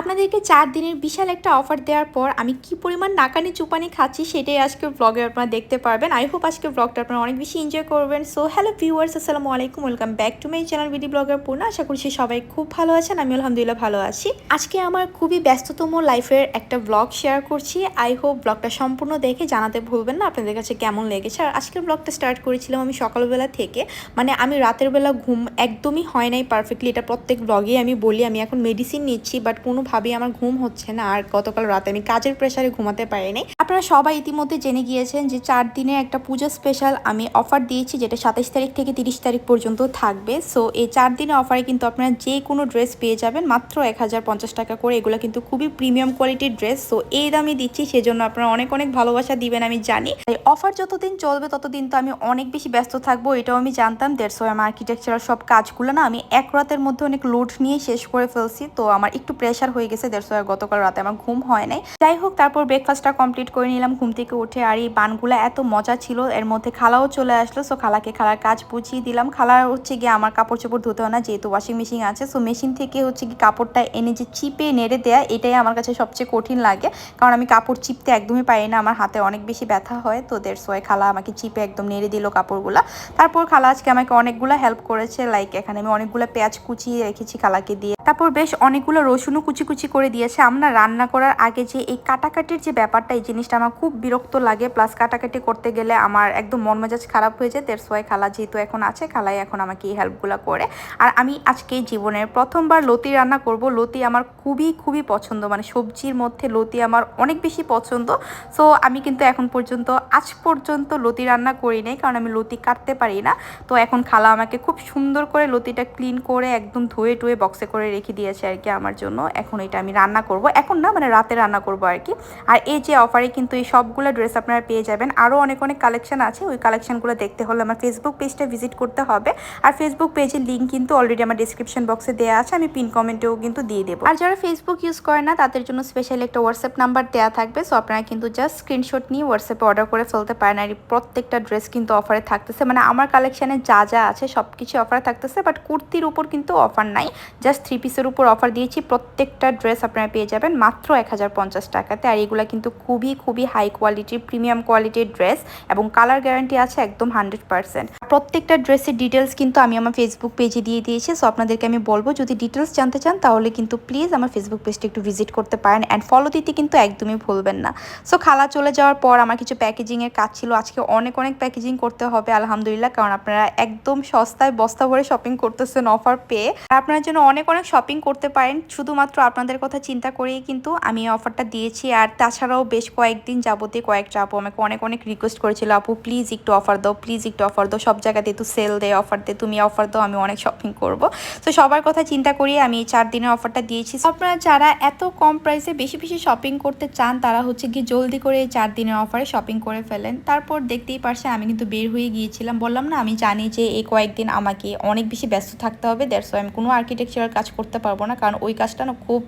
আপনাদেরকে চার দিনের বিশাল একটা অফার দেওয়ার পর আমি কি পরিমাণ নাকানি চুপানি খাচ্ছি সেটাই আজকে ব্লগে আপনারা দেখতে পারবেন। আই হোপ আজকে ব্লগটা আপনারা অনেক বেশি এনজয় করবেন। সো হ্যালো ভিউয়ার্স আসসালামু আলাইকুম welcome back to my channel BD blogger পূর্ণ আশা করছি সবাই খুব ভালো আছেন, আমি আলহামদুলিল্লাহ ভালো আছি। আজকে আমার খুবই ব্যস্ততম লাইফের একটা ব্লগ শেয়ার করছি। আই হোপ ব্লগটা সম্পূর্ণ দেখে জানাতে ভুলবেন না, আপনাদের কাছে কেমন লেগেছে? আর আজকের ব্লগটা স্টার্ট করেছিলাম আমি সকালবেলা থেকে। মানে আমি রাতের বেলা ঘুম একদমই হয় নাই পারফেক্টলি এটা প্রত্যেক ব্লগেই আমি বলি, আমি এখন মেডিসিন নিচ্ছি বাট কোনোভাবেই আমার ঘুম হচ্ছে না, আর গতকাল রাতে আমি কাজের প্রেশারে ঘুমাতে পারিনি। আপনারা সবাই ইতিমধ্যে জেনে গিয়েছেন যে চার দিনে একটা পুজো স্পেশাল আমি অফার দিয়েছি, যেটা সাতাইশ তারিখ থেকে তিরিশ তারিখ পর্যন্ত থাকবে। সো এই চার দিনের অফারে কিন্তু আপনারা যে কোনো ড্রেস পেয়ে যাবেন, মাত্র এক হাজার পঞ্চাশ টাকা করে। এগুলো কিন্তু খুবই প্রিমিয়াম কোয়ালিটির ড্রেস সো এই দামে দিচ্ছি, সেজন্য আপনারা অনেক অনেক ভালোবাসা দিবেন, আমি জানি। অফার যতদিন চলবে, ততদিন তো আমি অনেক বেশি ব্যস্ত থাকব, এটাও আমি জানতাম। দেড় সো আমার আর্কিটেকচারাল সব কাজগুলো না, আমি এক রাতের মধ্যে অনেক লোড নিয়ে শেষ করে ফেলছি। তো আমার একটু প্রেশার হয়ে গেছে দেড়শো গতকাল রাতে আমার ঘুম হয় নাই। যাই হোক, তারপর ব্রেকফাস্টটা কমপ্লিট করে নিলাম, ঘুম থেকে উঠে আর এই বানগুলো এত মজা ছিল, এর মধ্যে খালাও চলে আসলো সো খালাকে খালার কাজ বুঝিয়ে দিলাম। খালার হচ্ছে গিয়ে আমার কাপড় চোপড় ধুতে হয় না, যেহেতু ওয়াশিং মেশিন আছে সো মেশিন থেকে হচ্ছে কি কাপড়টা এনে যে চিপে নেড়ে দেয়া, এটাই আমার কাছে সবচেয়ে কঠিন লাগে, কারণ আমি কাপড় চিপতে একদমই পারি না, আমার হাতে অনেক বেশি ব্যথা হয়, তো দেড়শো খালা আমাকে চিপে একদম নেড়ে দিল কাপড়গুলা। তারপর খালা আজকে আমাকে অনেকগুলো হেল্প করেছে লাইক এখানে আমি অনেকগুলো পেঁয়াজ কুচিয়ে রেখেছি খালাকে দিয়ে। তারপর বেশ অনেকগুলো রসুনও কুচি কুচি করে দিয়েছে। আমরা রান্না করার আগে যে এই কাটাকাটির যে ব্যাপারটা, এই জিনিসটা আমার খুব বিরক্ত লাগে। প্লাস কাটাকাটি করতে গেলে আমার একদম মন মেজাজ খারাপ হয়ে যায় সোয় খালা যেহেতু এখন আছে, খালাই এখন আমাকে এই হেল্পগুলো করে। আর আমি আজকে জীবনের প্রথমবার লতি রান্না করব। লতি আমার খুবই খুবই পছন্দ। মানে সবজির মধ্যে লতি আমার অনেক বেশি পছন্দ। সো আমি কিন্তু এখন পর্যন্ত, আজ পর্যন্ত লতি রান্না করি নাই, কারণ আমি লতি কাটতে পারি না। তো এখন খালা আমাকে খুব সুন্দর করে লতিটা ক্লিন করে একদম ধুয়ে টুয়ে বক্সে করে রেখে দিয়েছে আর কি আমার জন্য। এখন এটা আমি রান্না করব। এখন না মানে রাতে রান্না করব আর কি। আর এই যে অফারে কিন্তু এই সবগুলো ড্রেস আপনারা পেয়ে যাবেন। আরও অনেক অনেক কালেকশন আছে। ওই কালেকশনগুলো দেখতে হলে আমার ফেসবুক পেজটা ভিজিট করতে হবে। আর ফেসবুক পেজের লিঙ্ক কিন্তু অলরেডি আমার ডিসক্রিপশন বক্সে দেওয়া আছে। আমি পিন কমেন্টেও কিন্তু দিয়ে দেবো। আর যারা ফেসবুক ইউজ করে না, তাদের জন্য স্পেশালি একটা হোয়াটসঅ্যাপ নাম্বার দেওয়া থাকবে। সো আপনারা কিন্তু জাস্ট স্ক্রিনশট নিয়ে হোয়াটসঅ্যাপে অর্ডার করে ফেলতে পারেন। আর প্রত্যেকটা ড্রেস কিন্তু অফারে থাকতেছে। মানে আমার কালেকশানে যা যা আছে সব কিছু অফারে থাকতেছে। বাট কুর্তির উপর কিন্তু অফার নাই। জাস্ট থ্রি পিসের উপর অফার দিয়েছি, প্রত্যেকটা ড্রেস আপনারা পেয়ে যাবেন, মাত্র এক হাজার পঞ্চাশ টাকাতে। আর এগুলো কিন্তু খুবই খুবই হাই কোয়ালিটির প্রিমিয়াম কোয়ালিটির ড্রেস এবং কালার গ্যারান্টি আছে একদম হান্ড্রেড পার্সেন্ট প্রত্যেকটা ড্রেসের ডিটেলস কিন্তু আমি আমার ফেসবুক পেজে দিয়ে দিয়েছি সো আপনাদেরকে আমি বলব, যদি ডিটেলস জানতে চান তাহলে কিন্তু প্লিজ আমার ফেসবুক পেজটা একটু ভিজিট করতে পারেন অ্যান্ড ফলো দিতে কিন্তু একদমই ভুলবেন না। সো খালা চলে যাওয়ার পর আমার কিছু প্যাকেজিংয়ের কাজ ছিল, আজকে অনেক অনেক প্যাকেজিং করতে হবে, আলহামদুলিল্লাহ, কারণ আপনারা একদম সস্তায় বস্তা ভরে শপিং করতেছেন অফার পেয়ে। আপনার জন্য অনেক অনেক শপিং করতে পারেন। শুধুমাত্র আপনাদের কথা চিন্তা করেই কিন্তু আমি অফারটা দিয়েছি। আর তাছাড়াও বেশ কয়েকদিন যাবতে কয়েকটা আপু আমাকে অনেক অনেক রিকোয়েস্ট করেছিল, আপু প্লিজ একটু অফার দাও প্লিজ একটু অফার দাও। সব জায়গাতে একটু সেল দেয় অফার দে তুমি অফার দাও, আমি অনেক শপিং করব। তো সবার কথা চিন্তা করি আমি এই চার দিনের অফারটা দিয়েছি। আপনারা যারা এত কম প্রাইসে বেশি বেশি শপিং করতে চান, তারা হচ্ছে কি জলদি করে এই চার দিনের অফারে শপিং করে ফেলেন। তারপর দেখতেই পারছে আমি কিন্তু বের হয়ে গিয়েছিলাম। বললাম না, আমি জানি যে এই কয়েকদিন আমাকে অনেক বেশি ব্যস্ত থাকতে হবে দ্যাটস আমি কোনো আর্কিটেকচারাল কাজ করতে পারব না। কারণ ওই কাজটা না খুব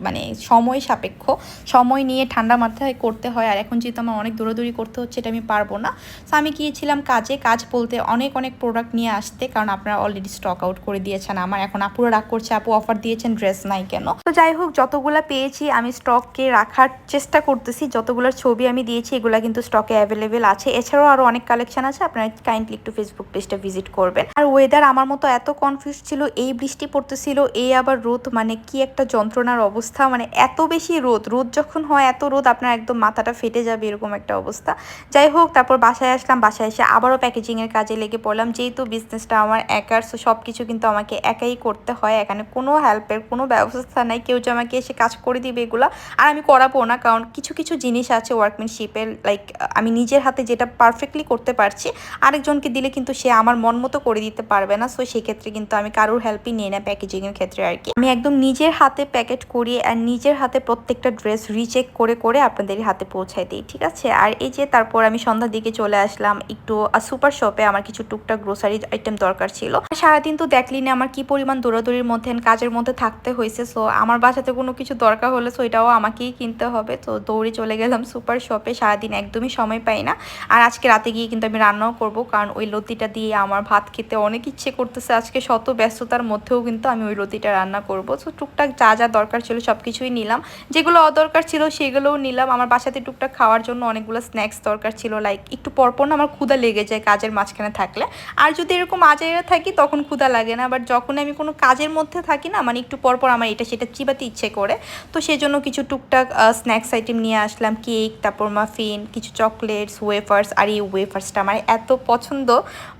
মানে সময় সাপেক্ষ। সময় নিয়ে ঠান্ডা মাথায় করতে হয়। আর এখন যেহেতু আমার অনেক দৌড়াদৌড়ি করতে হচ্ছে, এটা আমি পারব না। সো আমি গিয়েছিলাম কাজে। কাজ বলতে অনেক অনেক প্রোডাক্ট নিয়ে আসতে। কারণ আপনারা অলরেডি স্টক আউট করে দিয়েছেন আমার। এখন আপুরা রাগ করছে, আপু অফার দিয়েছেন ড্রেস নাই কেন? তো যাই হোক, যতগুলো পেয়েছি, আমি স্টককে রাখার চেষ্টা করতেছি। যতগুলোর ছবি আমি দিয়েছি, এগুলো কিন্তু স্টকে অ্যাভেলেবেল আছে। এছাড়াও আরও অনেক কালেকশন আছে। আপনারা কাইন্ডলি একটু ফেসবুক পেজটা ভিজিট করবেন। আর ওয়েদার আমার মতো এত কনফিউজ ছিল, এই বৃষ্টি পড়তেছিল এই আবার রোদ মানে কি একটা যন্ত্রণার অবস্থা মানে এত বেশি রোদ রোদ যখন হয় এত রোদ আপনার একদম মাথাটা ফেটে যাবে এরকম একটা অবস্থা। যাই হোক, তারপর বাসায় আসলাম, বাসায় এসে আবারও প্যাকেজিংয়ের কাজে লেগে পড়লাম। যেহেতু বিজনেসটা আমার একার সো সব কিছু কিন্তু আমাকে একাই করতে হয়, এখানে কোনো হেল্পের কোনো ব্যবস্থা নাই। কেউ যে আমাকে এসে কাজ করে দিবে এগুলো, আর আমি করাবো না, কারণ কিছু কিছু জিনিস আছে ওয়ার্কম্যানশিপের লাইক আমি নিজের হাতে যেটা পারফেক্টলি করতে পারছি, আরেকজনকে দিলে কিন্তু সে আমার মন মতো করে দিতে পারবে না সো সেক্ষেত্রে কিন্তু আমি কারোর হেল্পই নিই না প্যাকেজিংয়ের ক্ষেত্রে। আর কি। আমি একদম নিজের হাতে প্যাকেট করি আর নিজের হাতে প্রত্যেকটা ড্রেস রিচেক করে করে আপনাদের হাতে পৌঁছায় দিই, ঠিক আছে? আর এই যে তারপর আমি সন্ধ্যার দিকে চলে আসলাম একটু সুপার শপে আমার কিছু টুকটাক গ্রোসারি আইটেম দরকার ছিল। সারাদিন তো দেখলি না আমার কি পরিমাণ দৌড়াদৌড়ির মধ্যে কাজের মধ্যে থাকতে হয়েছে সো আমার বাসাতে কোনো কিছু দরকার হলে সো এটাও আমাকেই কিনতে হবে। তো দৌড়ে চলে গেলাম সুপার শপে সারাদিন একদমই সময় পাই না। আর আজকে রাতে গিয়ে কিন্তু আমি রান্নাও করব, কারণ ওই লতিটা দিয়ে আমার ভাত খেতে অনেক ইচ্ছে করতেছে। আজকে শত ব্যস্ততার মধ্যেও কিন্তু আমি ওই লতি লতিটা রান্না করব। তো টুকটাক যা যা দরকার ছিল সব কিছুই নিলাম। যেগুলো অদরকার ছিল সেগুলোও নিলাম। আমার বাসাতে টুকটাক খাওয়ার জন্য অনেকগুলো স্ন্যাক্স দরকার ছিল লাইক একটু পরপর না আমার ক্ষুদা লেগে যায় কাজের মাঝখানে থাকলে। আর যদি এরকম আজাইরা থাকি তখন ক্ষুদা লাগে না। বাট যখন আমি কোনো কাজের মধ্যে থাকি না মানে একটু পরপর আমার এটা সেটা চিবাতে ইচ্ছে করে, তো সেই জন্য কিছু টুকটাক স্ন্যাক্স আইটেম নিয়ে আসলাম। কেক, তারপর মাফিন কিছু চকলেটস ওয়েফার্স আর, এই ওয়েফার্সটা আমার এত পছন্দ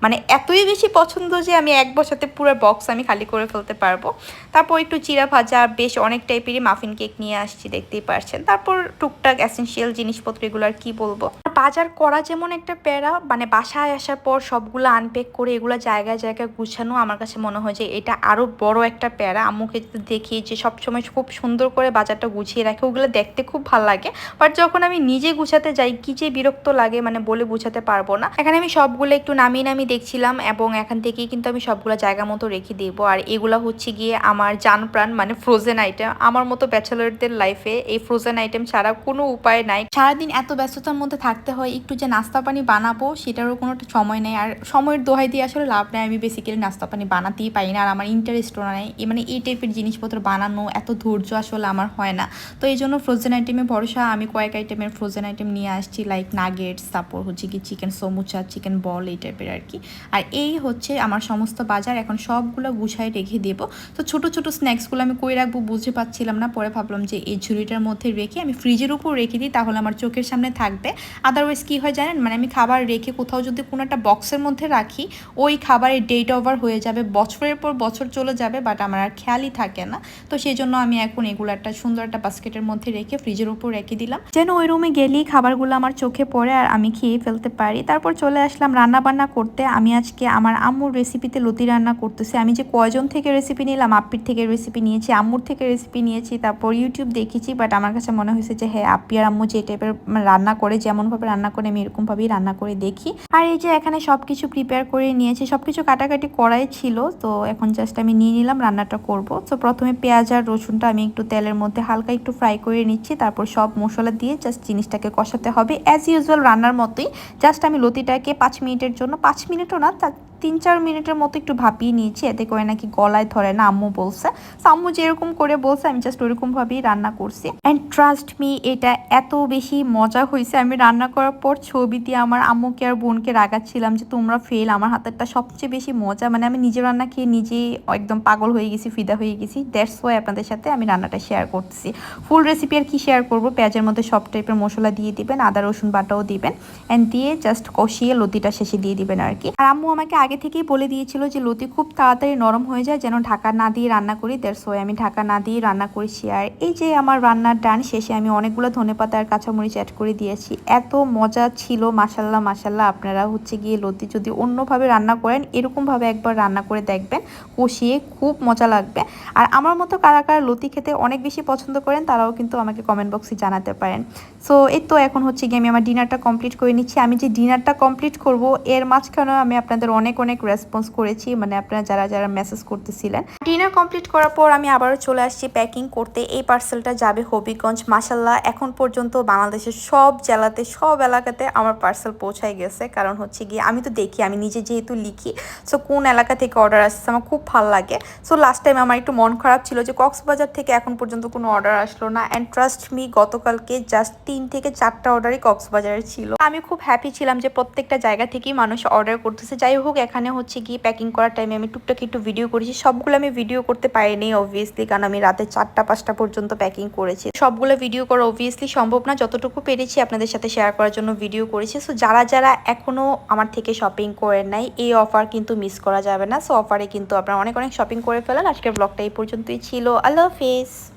মানে এতই বেশি পছন্দ যে আমি এক বছরতে পুরো বক্স আমি খালি করে ফেলতে পারব। তারপর একটু চিরা ভাজা, বেশ অনেক টাইপেরই মাফিন কেক নিয়ে আসছি, দেখতেই পারছেন। তারপর টুকটাক অ্যাসেন্সিয়াল জিনিসপত্র এগুলো আর কি বলব? বাজার করা যেমন একটা প্যারা মানে বাসায় আসার পর সবগুলো আনপ্যাক করে এগুলো জায়গায় জায়গায় গুছানো, আমার কাছে মনে হয় যে এটা আরও বড় একটা প্যারা। আম্মুকে দেখি যে সবসময় খুব সুন্দর করে বাজারটা গুছিয়ে রাখে, ওগুলো দেখতে খুব ভালো লাগে। বাট যখন আমি নিজে গুছাতে যাই, কি যে বিরক্ত লাগে মানে বলে বুঝাতে পারব না। এখানে আমি সবগুলো একটু নামিয়ে নামিয়ে দেখছিলাম এবং এখান থেকেই কিন্তু আমি সবগুলো জায়গা মতো রেখে দেবো। আর এগুলো হচ্ছে গিয়ে আমার জান প্রাণ মানে ফ্রোজেন আইটেম আমার মতো ব্যাচেলারদের লাইফে এই ফ্রোজেন আইটেম ছাড়া কোনো উপায় নাই। সারাদিন এত ব্যস্ততার মধ্যে থাকতে হয় একটু যে নাস্তা পানি বানাবো, সেটারও কোনো সময় নেই। আর সময়ের দোহাই দিয়ে আসলে লাভ নেই। আমি বেসিক্যালি নাস্তা পানি বানাতেই পারি না। আর আমার ইন্টারেস্টও নেই। মানে এই টাইপের জিনিসপত্র বানানো এত ধৈর্য আসলে আমার হয় না। তো এই জন্য ফ্রোজেন আইটেমে ভরসা। আমি কয়েক আইটেমের ফ্রোজেন আইটেম নিয়ে আসছি লাইক নাগেটস তারপর হচ্ছে কি চিকেন সমুচা চিকেন বল এই টাইপের আর কি আর এই হচ্ছে আমার সমস্ত বাজার। এখন সবগুলো গুছায় রেখে দেবো। তো ছোট ছোট স্ন্যাক্সগুলো আমি কই রাখব বুঝতে পারছিলাম না। পরে ভাবলাম যে এই ঝুড়িটার মধ্যে রেখে আমি ফ্রিজের উপর রেখে দিই, তাহলে আমার চোখের সামনে থাকবে। আদারওয়াইজ কী হয় জানেন? মানে আমি খাবার রেখে কোথাও যদি কোনো একটা বক্সের মধ্যে রাখি, ওই খাবারের ডেট ওভার হয়ে যাবে। বছরের পর বছর চলে যাবে বাট আমার আর খেয়ালই থাকে না। তো সেই জন্য আমি এখন এগুলো একটা সুন্দর একটা বাস্কেটের মধ্যে রেখে ফ্রিজের উপর রেখে দিলাম। যেন ওই রুমে গেলেই খাবারগুলো আমার চোখে পড়ে আর আমি খেয়ে ফেলতে পারি। তারপর চলে আসলাম রান্না বান্না করতে। আমি আজকে আমার আম্মুর রেসিপিতে লতি রান্না করতেছি। আমি যে কয়জন থেকে রেসিপি নিলাম, আপ্পির থেকে রেসিপি নিয়েছি, আম্মুর থেকে রেসিপি নিয়েছি, তারপর ইউটিউব দেখেছি বাট আমার কাছে মনে হয়েছে যে হ্যাঁ আপ্পি আর আম্মু যে টাইপের রান্না করে, যেমনভাবে রান্না করে আমি এরকমভাবেই রান্না করে দেখি। আর এই যে এখানে সব কিছু প্রিপেয়ার করে নিয়েছি সব কিছু কাটাকাটি করাই ছিল, তো এখন জাস্ট আমি নিয়ে নিলাম, রান্নাটা করব। তো প্রথমে পেঁয়াজ আর রসুনটা আমি একটু তেলের মধ্যে হালকা একটু ফ্রাই করে নিচ্ছি, তারপর সব মশলা দিয়ে জাস্ট জিনিসটাকে কষাতে হবে। অ্যাজ ইউজুয়াল রান্নার মতোই জাস্ট আমি লতিটাকে পাঁচ মিনিটের জন্য, পাঁচ মিনিটও না তিন চার মিনিটের মতো একটু ভাপিয়ে নিয়েছি, এতে করে নাকি গলায় ধরে না, আম্মু বলছে। আম্মু যেরকম করে বলছে, আমি জাস্ট ওরকমভাবেই রান্না করছি। অ্যান্ড ট্রাস্ট মি এটা এত বেশি মজা হয়েছে আমি রান্না করার পর ছবি দিয়ে আমার আম্মুকে আর বোনকে রাগাচ্ছিলাম যে, তোমরা ফেল আমার হাতেরটা সবচেয়ে বেশি মজা। মানে আমি নিজে রান্না খেয়ে নিজেই একদম পাগল হয়ে গেছি, ফিদা হয়ে গেছি। দ্যাটস ওয়াই আপনাদের সাথে আমি রান্নাটা শেয়ার করতেছি। ফুল রেসিপি আর কি শেয়ার করব? পেঁয়াজের মধ্যে সব টাইপের মশলা দিয়ে দিবেন, আদা, রসুন বাটাও দিবেন। অ্যান্ড দিয়ে জাস্ট কষিয়ে লতিটা শেষে দিয়ে দিবেন আর কি। আর আম্মু আমাকে আগে থেকেই বলে দিয়েছিল যে, লতি খুব তাড়াতাড়ি নরম হয়ে যায়, যেন ঢাকা না দিয়ে রান্না করি দ্যাটস ওয়াই আমি ঢাকা না দিয়ে রান্না করেছি। আর এই যে আমার রান্নার ডান শেষে আমি অনেকগুলো ধনে পাতা আর কাঁচামরিচ অ্যাড করে দিয়েছি। এত মজা ছিল মাসাল্লাহ মাসাল্লাহ আপনারা হচ্ছে গিয়ে লতি যদি অন্যভাবে রান্না করেন, এরকমভাবে একবার রান্না করে দেখবেন, কষিয়ে খুব মজা লাগবে। আর আমার মতো কারা কারা লতি খেতে অনেক বেশি পছন্দ করেন, তারাও কিন্তু আমাকে কমেন্ট বক্সে জানাতে পারেন। সো এই তো এখন হচ্ছে গিয়ে আমি আমার ডিনারটা কমপ্লিট করে নিচ্ছি। আমি যে ডিনারটা কমপ্লিট করব, এর মাঝখানেও আমি আপনাদের অনেক অনেক অনেক রেসপন্স করেছি। মানে আপনারা যারা যারা মেসেজ করতেছিলেন। ডিনার কমপ্লিট করার পর আমি আবারও চলে আসছি প্যাকিং করতে। এই পার্সেলটা যাবে হবিগঞ্জ। মাসাল্লাহ এখন পর্যন্ত বাংলাদেশের সব জেলাতে, সব এলাকাতে আমার পার্সেল পৌঁছায় গেছে। কারণ হচ্ছে গিয়ে আমি তো দেখি, আমি নিজে যেহেতু লিখি সো কোন এলাকা থেকে অর্ডার আসছে আমার খুব ভালো লাগে। সো লাস্ট টাইম আমার একটু মন খারাপ ছিল যে কক্সবাজার থেকে এখন পর্যন্ত কোনো অর্ডার আসলো না। অ্যান্ড ট্রাস্ট মি গতকালকে জাস্ট তিন থেকে চারটা অর্ডারই কক্সবাজারে ছিল। আমি খুব হ্যাপি ছিলাম যে প্রত্যেকটা জায়গা থেকেই মানুষ অর্ডার করতেছে। যাই হোক এখানে হচ্ছে গিয়ে প্যাকিং করার টাইমে আমি টুকটাক একটু ভিডিও করেছি। সবগুলো আমি ভিডিও করতে পারিনি অবভিয়াসলি কারণ আমি রাতে চারটা, পাঁচটা পর্যন্ত প্যাকিং করেছি। সবগুলো ভিডিও করা অবভিয়াসলি সম্ভব না। যতটুকু পেরেছি আপনাদের সাথে শেয়ার করার জন্য ভিডিও করেছি। সো যারা যারা এখনও আমার থেকে শপিং করে নাই, এই অফার কিন্তু মিস করা যাবে না। সো অফারে কিন্তু আপনারা অনেক অনেক শপিং করে ফেলেন আজকের ব্লগটা এই পর্যন্তই ছিল। আল্লাহ হাফিজ।